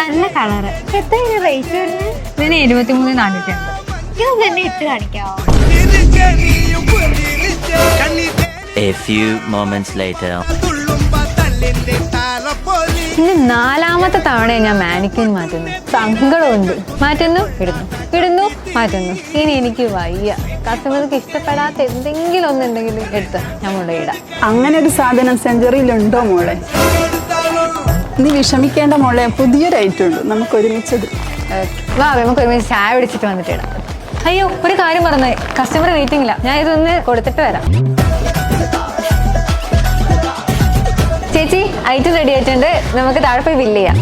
നല്ല കളറ്. എത്രയാണ് റേറ്റ് വരുന്നത് ഇതിന് എഴുപത്തിമൂന്ന് നാനൂറ്റുണ്ട് ഇത് തന്നെ ഇട്ട് കാണിക്കാവോ A few moments later. തുള്ളുമ്പ തല്ലിന്റെ താളപ്പൊലി. ഇനി നാലാമത്തെ തവണ ഞാൻ മാനിക്യൂൻ മാറ്റുന്നു സങ്കടമുണ്ട്. മാറ്റുന്നു ഇടുന്നു ഇടുന്നു മാറ്റുന്നു ഇനി എനിക്ക് വയ്യ. കസ്റ്റമർക്ക് ഇഷ്ടപ്പെടാത്ത എന്തെങ്കിലും ഒന്നുണ്ടെങ്കിൽ എടുത്ത് ഞാൻ ഇടാം. അങ്ങനെ ഒരു സാധനം സെഞ്ചുറിയിലുണ്ടോ മോളെ? നീ വിഷമിക്കേണ്ട മോളെ പുതിയൊരു ഐറ്റം ഉണ്ട്. നമുക്ക് ഒരുമിച്ചത്. വാ നമുക്ക് ഒരുമിച്ച് ചായ പിടിച്ചിട്ട് വന്നിട്ട് ഇടാം. അയ്യോ ഒരു കാര്യം പറഞ്ഞേ കസ്റ്റമർ വെയിറ്റിംഗില്ല ഞാൻ ഇതൊന്ന് കൊടുത്തിട്ട് വരാം. ചേച്ചി ഐറ്റം റെഡി ആയിട്ടുണ്ട്. നമുക്ക് താഴെ പോയി ബില്ല് ചെയ്യാം.